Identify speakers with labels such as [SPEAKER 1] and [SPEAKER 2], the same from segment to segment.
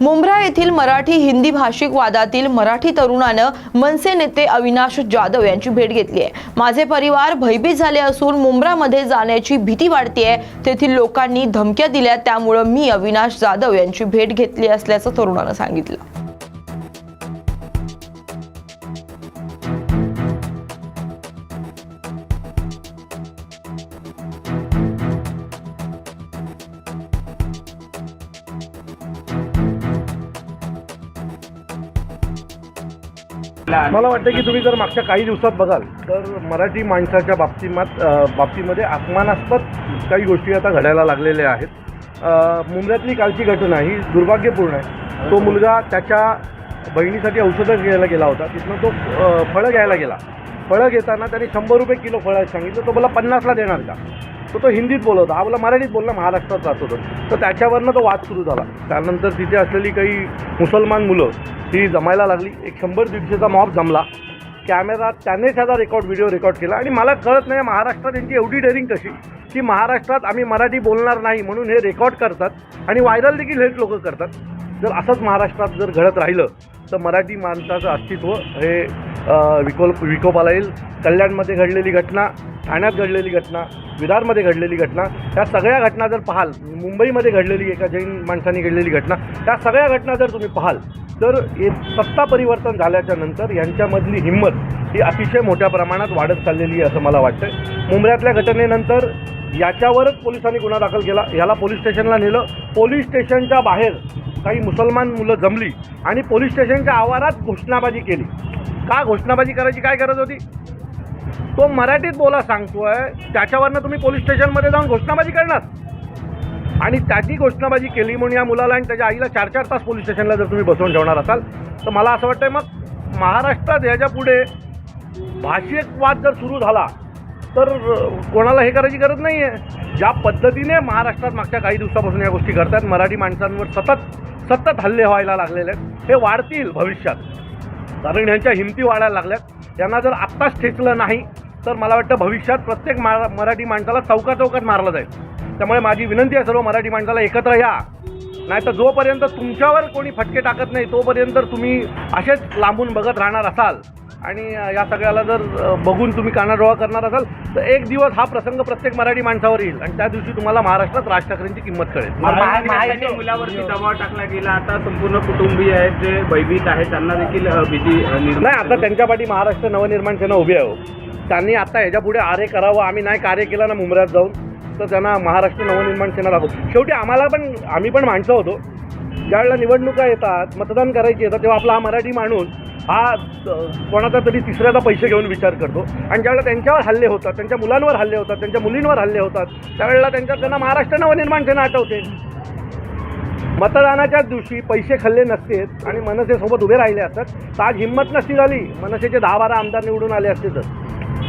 [SPEAKER 1] मुंब्रा येथील मराठी हिंदी भाषिक वादातील मराठी तरुणानं मनसे नेते अविनाश जाधव यांची भेट घेतली आहे. माझे परिवार भयभीत झाले असून मुंब्रामध्ये जाण्याची भीती वाढतीये. तेथील लोकांनी धमक्या दिल्या त्यामुळं मी अविनाश जाधव यांची भेट घेतली असल्याचं तरुणानं सांगितलं.
[SPEAKER 2] मला वाटतं की तुम्ही जर मागच्या काही दिवसात बघाल तर मराठी माणसाच्या बाबतीमात बाबतीमध्ये अपमानास्पद काही गोष्टी आता घडायला लागलेल्या आहेत. मुंबईतली कालची घटना ही दुर्भाग्यपूर्ण आहे. तो मुलगा त्याच्या बहिणीसाठी औषधं घ्यायला गेला होता. तिथनं तो फळं घ्यायला गेला. फळं घेताना त्याने शंभर रुपये किलो फळं सांगितलं. तो मला पन्नासला देणार का? तो तो हिंदीत बोलत होता. हा मराठीत बोलला महाराष्ट्रात राहत होतो तर त्याच्यावरनं तो वाद सुरू झाला. त्यानंतर तिथे असलेली काही मुसलमान मुलं ती जमायला लागली. एक शंभर दीडशेचा मॉब जमला. कॅमेरा त्यानेच त्याचा रेकॉर्ड व्हिडिओ रेकॉर्ड केला. आणि मला कळत नाही महाराष्ट्रात यांची एवढी डेअरिंग कशी? की महाराष्ट्रात आम्ही मराठी बोलणार नाही म्हणून हे रेकॉर्ड करतात. आणि व्हायरल देखील हेच लोक करतात. जर असंच महाराष्ट्रात जर घडत राहिलं तर मराठी माणसाचं अस्तित्व हे विकोल विकोपाला येईल कल्याणमध्ये घडलेली घटना ठाण्यात घडलेली घटना विरारमध्ये घडलेली घटना त्या सगळ्या घटना जर पाहाल मुंबईमध्ये घडलेली एका जैन माणसाने घडलेली घटना त्या सगळ्या घटना जर तुम्ही पाहाल तर सत्ता परिवर्तन झाल्याच्यानंतर यांच्यामधली हिंमत ही अतिशय मोठ्या प्रमाणात वाढत चाललेली आहे असं मला वाटतं मुंबईतल्या घटनेनंतर याच्यावरच पोलिसांनी गुन्हा दाखल केला. याला पोलीस स्टेशनला नेलं. पोलीस स्टेशनच्या बाहेर काही मुसलमान मुलं जमली आणि पोलीस स्टेशनच्या आवारात घोषणाबाजी केली. का घोषणाबाजी करायची काय गरज होती? तो मराठीत बोला सांगतोय त्याच्यावरनं तुम्ही पोलीस स्टेशनमध्ये जाऊन घोषणाबाजी करणार. आणि त्याची घोषणाबाजी केली म्हणून या मुलाला आणि त्याच्या आईला चार चार तास पोलीस स्टेशनला जर तुम्ही बसवून ठेवणार असाल तर मला असं वाटतंय मग महाराष्ट्रात याच्यापुढे भाषिक वाद जर सुरू झाला तर कोणाला हे करायची गरज नाही आहे ज्या पद्धतीने महाराष्ट्रात मागच्या काही दिवसापासून या गोष्टी घडतात मराठी माणसांवर सतत सतत हल्ले व्हायला लागलेले आहेत. हे वाढतील भविष्यात. कारण ह्यांच्या हिमती वाढायला लागल्यात. त्यांना जर आत्ताच ठेचलं नाही तर मला वाटतं भविष्यात प्रत्येक मा मराठी माणसाला चौका चौकात मारलं जाईल. त्यामुळे माझी विनंती आहे सर्व मराठी माणसाला एकत्र या. नाही तर जोपर्यंत तुमच्यावर कोणी फटके टाकत नाही तोपर्यंत तुम्ही असेच लांबून बघत राहणार असाल आणि या सगळ्याला जर बघून तुम्ही कानाडोळा करणार असाल तर एक दिवस हा प्रसंग प्रत्येक मराठी माणसावर येईल आणि त्या दिवशी तुम्हाला महाराष्ट्रात राज ठाकरेंची किंमत कळेल.
[SPEAKER 3] मुलावरती दबाव टाकला गेला आता संपूर्ण कुटुंबीय आहेत जे भयभीत आहेत त्यांना देखील भीती
[SPEAKER 2] नाही आता त्यांच्या पाठी महाराष्ट्र नवनिर्माण सेना उभी आहे हो. त्यांनी आता ह्याच्या पुढे आरे करावं आम्ही नाही कार्य केलं ना मुंबऱ्यात जाऊन तर त्यांना महाराष्ट्र नवनिर्माण सेना दाखव. शेवटी आम्हाला पण आम्ही पण माणसं होतो. ज्यावेळेला निवडणुका येतात मतदान करायची येतात तेव्हा आपला हा मराठी माणूस हा कोणाचा तरी तिसऱ्याचा पैसे घेऊन विचार करतो. आणि ज्यावेळेला त्यांच्यावर हल्ले होतात त्यांच्या मुलांवर हल्ले होतात त्यांच्या मुलींवर हल्ले होतात त्यावेळेला त्यांच्या त्यांना महाराष्ट्र नवनिर्माण सेना आठवते. मतदानाच्याच दिवशी पैसे खाल्ले नसतेत आणि मनसेसोबत उभे राहिले असतात तर आज हिंमत नसती झाली. मनसेचे दहा बारा आमदार निवडून आले असते तर.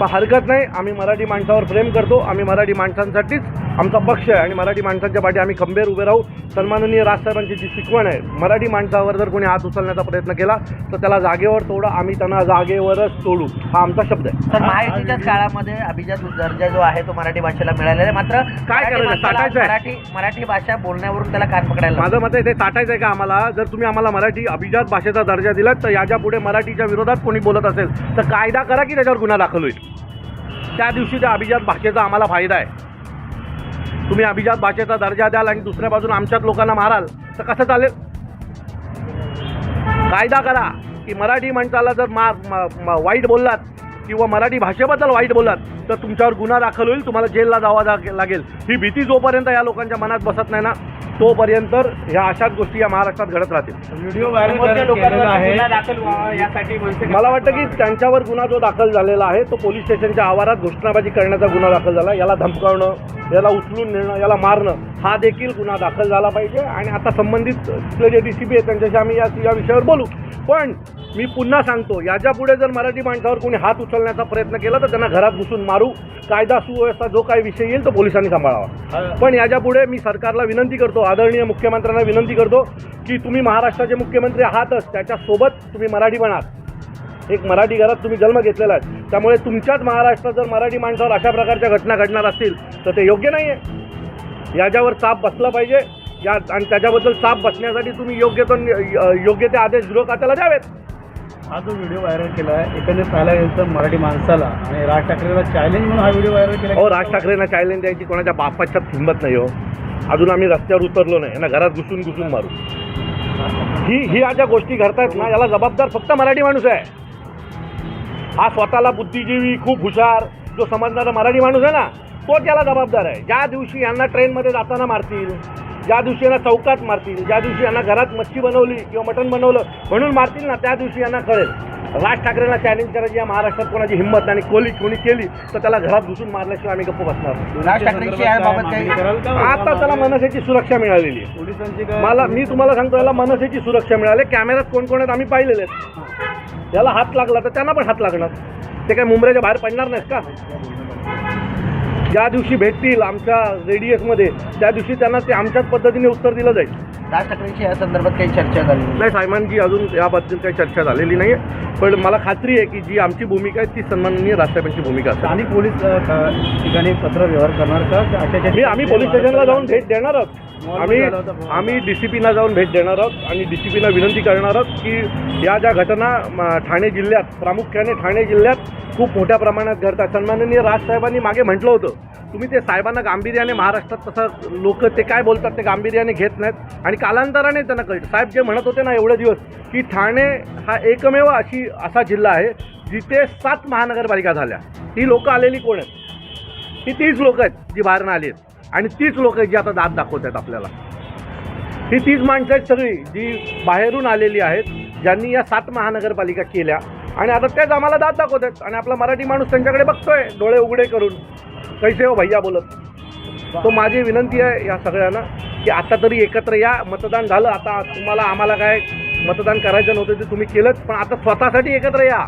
[SPEAKER 2] पण हरकत नाही. आम्ही मराठी माणसावर प्रेम करतो. आम्ही मराठी माणसांसाठीच आमचा पक्ष आहे आणि मराठी माणसांच्या पाठी आम्ही खंबीर उभे राहू. सन्माननीय राजसाहेबांची जी शिकवण आहे मराठी माणसावर जर कोणी हात उचलण्याचा प्रयत्न केला तर त्याला जागेवर तोडा आम्ही त्यांना जागेवरच तोडू हा आमचा शब्द आहे.
[SPEAKER 4] तर महायुतीच्याच काळामध्ये अभिजात दर्जा जो आहे तो मराठी भाषेला मिळालेला आहे. मात्र
[SPEAKER 2] काय
[SPEAKER 4] मराठी
[SPEAKER 2] करायचं?
[SPEAKER 4] मराठी मराठी भाषा बोलण्यावरून त्याला कान पकडायला
[SPEAKER 2] माझं मत आहे ते ताटायचं आहे का आम्हाला? जर तुम्ही आम्हाला मराठी अभिजात भाषेचा दर्जा दिलात तर याच्यापुढे मराठीच्या विरोधात कोणी बोलत असेल तर कायदा करा की त्याच्यावर गुन्हा दाखल होईल. त्या दिवशी त्या अभिजात भाषेचा आम्हाला फायदा आहे. तुम्ही अभिजात भाषेचा दर्जा द्याल आणि दुसऱ्या बाजून आमच्याच लोकांना माराल तर कसं चालेल? कायदा करा की मराठी माणसाला जर मार वाईट बोललात किंवा मराठी भाषेबद्दल वाईट बोललात तर तुमच्यावर गुन्हा दाखल होईल तुम्हाला जेलला जावा जा- लागेल. ही भीती जोपर्यंत या लोकांच्या मनात बसत नाही ना? तोपर्यंत ह्या अशाच गोष्टी या महाराष्ट्रात घडत राहतील.
[SPEAKER 3] व्हिडिओ
[SPEAKER 2] मला वाटतं की त्यांच्यावर गुन्हा जो दाखल झालेला आहे तो पोलीस स्टेशनच्या आवारात घोषणाबाजी करण्याचा गुन्हा दाखल झाला. याला धमकावणं याला उचलून नेणं याला मारणं हा देखील गुन्हा दाखल झाला पाहिजे. आणि आता संबंधित जे डी सी बी आहेत त्यांच्याशी आम्ही या या विषयावर बोलू. पण मी पुन्हा सांगतो याच्यापुढे जर मराठी माणसावर कोणी हात उचलण्याचा प्रयत्न केला तर त्यांना घरात घुसून मारू. कायदा सुव्यवस्था जो काही विषय येईल तो पोलिसांनी सांभाळावा. पण याच्यापुढे मी सरकारला विनंती करतो आदरणीय मुख्यमंत्र्यांना विनंती करतो की तुम्ही महाराष्ट्राचे मुख्यमंत्री आहातच त्याच्यासोबत तुम्ही मराठी बना एक मराठी घरात तुम्ही जन्म घेतलेला आहे. त्यामुळे तुमच्याच महाराष्ट्रात जर मराठी माणसावर अशा प्रकारच्या घटना घडणार असतील तर ते योग्य नाही आहे याच्यावर चाप बसला पाहिजे. या आणि त्याच्याबद्दल चाप बसण्यासाठी तुम्ही योग्य तो योग्य ते आदेश गृह खात्याला द्यावेत.
[SPEAKER 5] हा जो व्हिडिओ व्हायरल केला आहे एकंदर पाहायला गेलं मराठी माणसाला आणि राज ठाकरेला चॅलेंज म्हणून हा व्हिडिओ व्हायरल केला.
[SPEAKER 2] हो राज ठाकरेंना चॅलेंज द्यायची कोणाच्या बापाच्या हिंमत नाही हो. अजून आम्ही रस्त्यावर उतरलो नाही यांना घरात घुसून घुसून मारू. ही ही या ज्या गोष्टी घडतायत ना याला जबाबदार फक्त मराठी माणूस आहे. हा स्वतःला बुद्धिजीवी खूप हुशार जो समजणारा मराठी माणूस आहे ना तोच याला जबाबदार आहे. ज्या दिवशी यांना ट्रेनमध्ये जाताना मारतील ज्या दिवशी यांना चौकात मारतील ज्या दिवशी यांना घरात मच्छी बनवली किंवा मटण बनवलं म्हणून मारतील ना त्या दिवशी यांना कळेल. राज ठाकरेंना चॅलेंज करायची या महाराष्ट्रात कोणाची हिंमत आणि कोली कोणी केली तर त्याला घरात घुसून मारल्याशिवाय आम्ही गप्प बसणार.
[SPEAKER 4] राज ठाकरेंची
[SPEAKER 2] आता त्याला मनसेची सुरक्षा मिळालेली आहे.
[SPEAKER 5] पोलिसांची काय
[SPEAKER 2] मला मी तुम्हाला सांगतो याला मनसेची सुरक्षा मिळाली. कॅमेऱ्यात कोण कोण आहेत आम्ही पाहिलेले आहेत. याला हात लागला तर त्यांना पण हात लागणार. ते काय मुंबईच्या बाहेर पडणार नाहीत का? ज्या दिवशी भेटतील आमच्या रेडियसमध्ये त्या दिवशी त्यांना ते आमच्याच पद्धतीने उत्तर दिलं जाईल.
[SPEAKER 4] राज ठाकरेंची या संदर्भात काही चर्चा झाली
[SPEAKER 2] नाही. साहेबांची अजून याबद्दल काही चर्चा झालेली नाही पण मला खात्री आहे की जी आमची भूमिका आहे ती सन्माननीय राजसाहेबांची भूमिका असेल.
[SPEAKER 5] स्थानिक पोलीस ठिकाणी पत्र व्यवहार करणार का?
[SPEAKER 2] मी आम्ही पोलीस स्टेशनला जाऊन भेट देणार आहोत आम्ही आम्ही डी सी पीना जाऊन भेट देणार आहोत आणि डी सी पीना विनंती करणार आहोत की या ज्या घटना ठाणे जिल्ह्यात प्रामुख्याने ठाणे जिल्ह्यात खूप मोठ्या प्रमाणात घडतात. सन्माननीय राजसाहेबांनी मागे म्हटलं होतं तुम्ही ते साहेबांना गांभीर्याने महाराष्ट्रात तसं लोक ते काय बोलतात ते गांभीर्याने घेत नाहीत. आणि कालांतराने त्यांना कळतं साहेब जे म्हणत होते ना एवढे दिवस की ठाणे हा एकमेव अशी असा जिल्हा आहे जिथे सात महानगरपालिका झाल्या. ही लोकं आलेली कोण आहेत? ही तीच लोक आहेत जी बाहेरनं आली आहेत. आणि तीच लोक जी आता दात दाखवत आहेत आपल्याला. ही तीच माणसं आहेत सगळी जी बाहेरून आलेली आहेत ज्यांनी या सात महानगरपालिका केल्या. आणि आता तेच आम्हाला दात दाखवत आहेत. आणि आपला मराठी माणूस त्यांच्याकडे बघतोय डोळे उघडे करून. कैसे हो भैया बोलत. तो माझी विनंती आहे या सगळ्यांना की आता तरी एकत्र या मतदान झालं आता तुम्हाला आम्हाला काय मतदान करायचं नव्हतं ते तुम्ही केलंच पण आता स्वतःसाठी एकत्र या.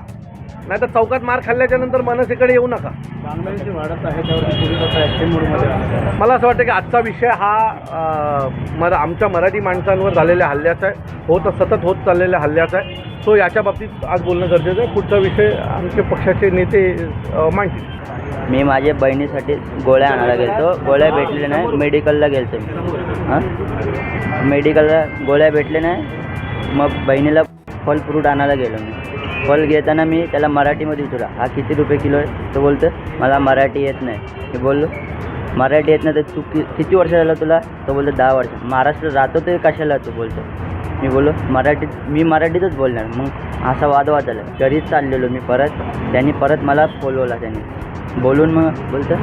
[SPEAKER 2] नाही तर चौकात मार खाल्ल्याच्या नंतर मनसेकडे येऊ नका.
[SPEAKER 5] वाढत आहे.
[SPEAKER 2] मला असं वाटतं की आजचा विषय हा अ, मर आमच्या मराठी माणसांवर झालेल्या हल्ल्याचा आहे. होत सतत होत चाललेल्या हल्ल्याचा आहे. सो याच्या बाबतीत आज बोलणं गरजेचं आहे. पुढचा विषय आमचे पक्षाचे नेते मांडतील.
[SPEAKER 6] मी माझ्या बहिणीसाठी गोळ्या आणायला गेलतो. गोळ्या भेटल्या नाही. मेडिकलला गेलतो मी. हां? मेडिकलला गोळ्या भेटल्या नाही. मग बहिणीला फल फ्रूट आणायला गेलो मी. फल घेताना मी त्याला मराठीमध्ये विचारला हा किती रुपये किलो आहे? तो बोलतो मला मराठी येत नाही. मी बोललो मराठी येत नाही तर तू कि किती वर्ष झालं तुला? तो बोलतो दहा वर्ष. महाराष्ट्र राहतो ते कशाला? तू बोलतो. मी बोललो मराठीत मी मराठीतच बोलणार. मग असा वादवाद झाला. घरीच चाललेलो मी परत. त्यांनी परत मला बोलवला त्यांनी. बोलून मग बोलतं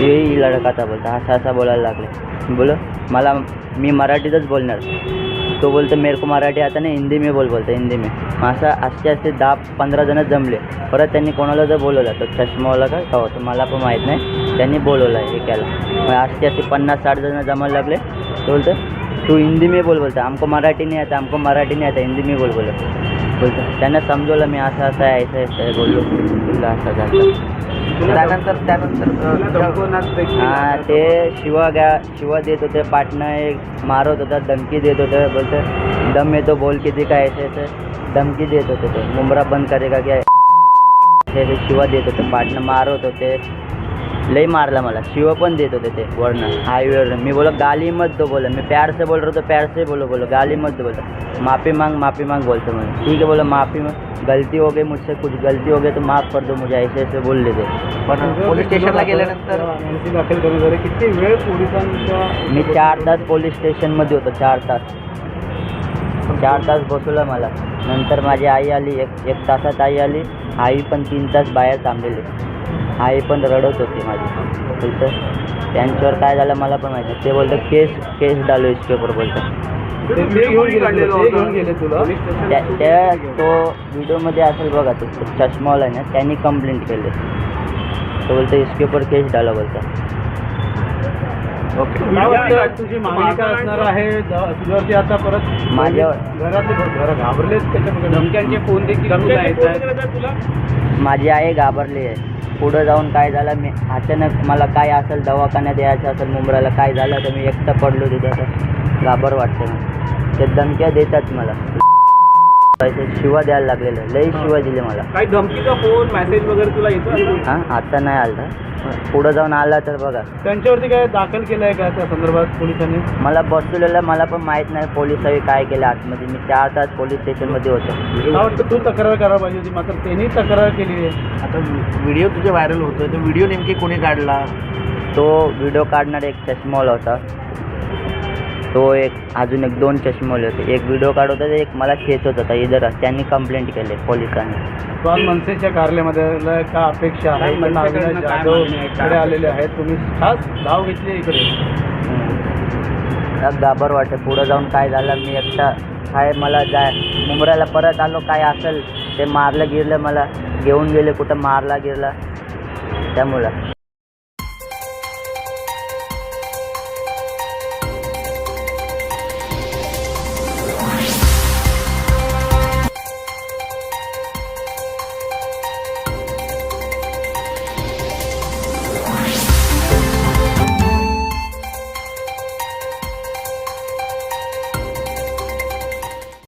[SPEAKER 6] ये ही लडकाचा बोलतं असा असा बोलायला लागले. बोलो मला मी मराठीतच बोलणार. तो बोलतो मेरे को मराठी आता नाही हिंदी मी बोल बोलतो हिंदी मी. मग असं असे असे दहा पंधरा जण जमले. परत त्यांनी कोणाला जर बोलवलं तर चष्मावाला का का होतं मला पण माहीत नाही. त्यांनी बोलवलं आहे एकाला मग असे असे पन्नास साठ जण जमायला लागले. तो बोलतो तू हिंदी मी बोल बोलतो आमको मराठी नाही आता आमको मराठी नाही आता हिंदी मी बोल बोलतो. बोलतो त्यांना समजवलं मी असं असं आहे असं असं आहे बोललो. तुला असं झालं
[SPEAKER 4] त्यानंतर त्यानंतर
[SPEAKER 6] हा ते शिवा गा शिवा देत होते पाटणं एक मारत होता धमकी देत होते बोलतं दम येतो बोल किती काय असं धमकी देत होते ते मुंबरा बंद करेगा क्या? ते ते शिवा देत होते पाटणं मारत होते लई मारला मला. शिव पण देत होते ते वरनं हायवेवर मी बोलो गाली मत दो बोला मैं प्यार से बोल रहा तो प्यार से बोलो बोलो गाली मत दो बोलता माफ़ी मांग माफ़ी मांग बोलते मुझे ठीक है बोला माफ़ी मांग. गलती हो गई मुझसे कुछ गलती हो गई तो माफ़ कर दो मुझे ऐसे ऐसे बोल लेते
[SPEAKER 4] पण पोलीस स्टेशनला गेल्यानंतर
[SPEAKER 5] दाखल आले किती वेळ पोलिसांच्या
[SPEAKER 6] मी चार तास पोलीस स्टेशनमध्ये होतो चार तास. चार तास बसवलं मला. नंतर माझी आई आली एक एक तासात आई आली. आई पण तीन तास बाहेर थांबलेली. आई पण रडत होती माझी. बोलतं त्यांच्यावर काय झालं मला पण माहिती. ते बोलतं केस केस डालो इसके ऊपर बोलतं त्या त्या तो व्हिडिओमध्ये असेल बघा तो चष्मावाला आहे ना त्यांनी कंप्लेंट केली. तो बोलतं इसके ऊपर केस डालो बोलतं.
[SPEAKER 5] काय वाटतं? तुझी मागणी काय असणार आहे ज- तुझ्यावरती आता परत
[SPEAKER 6] माझ्यावर-
[SPEAKER 5] घरातले घर घाबरलेत कशा
[SPEAKER 3] धमक्यांचे फोन देखील तुला येत आहेत.
[SPEAKER 6] माझी आई घाबरली आहे. पुढं जाऊन काय झालं मी अचानक मला काय असेल दवाखान्यात यायचं असेल मुंबईला काय झालं तर मी एकटं पडलो तिथं. तर घाबर वाटतं ते धमक्या देतात मला. पैसे शिवा द्यायला लागलेलं. लई शिवा दिले मला.
[SPEAKER 3] काही धमकीचा फोन मेसेज वगैरे तुला येतो
[SPEAKER 6] हां आता नाही आलं पुढं जाऊन आला तर बघा.
[SPEAKER 5] त्यांच्यावरती काय दाखल केलं आहे का त्या संदर्भात पोलिसांनी?
[SPEAKER 6] मला बसवलेलं मला पण माहीत नाही पोलिसांनी काय केलं आतमध्ये. मी चार तास पोलीस स्टेशनमध्ये होतो.
[SPEAKER 5] मला वाटतं तू तक्रार करायला पाहिजे होती मात्र त्यांनी तक्रार केली आहे.
[SPEAKER 4] आता व्हिडिओ तुझे व्हायरल होतोय तो व्हिडिओ नेमकी कोणी काढला?
[SPEAKER 6] तो व्हिडिओ काढणारा एक चष्मावाला होता. तो एक अजून एक दोन चष्मेवाले होते. एक व्हिडिओ काढत होता एक मला खेचत होता. इधर त्यांनी कंप्लेंट केली पोलिसांनी.
[SPEAKER 5] तो आज मनसेच्या कार्यालयामध्ये का अपेक्षा आहे? अविनाश
[SPEAKER 3] काय
[SPEAKER 5] जाधव? इकडे आलेले आहेत. तुम्ही खास धाव घेतली आहे इकडे.
[SPEAKER 6] गाबर वाटते. पुढं जाऊन काय झालं मी एकटा काय मला जाय मुंबऱ्याला परत आलो. काय असेल ते मारलं गिरलं मला. घेऊन गेले कुठं मारला गिरला. त्यामुळं.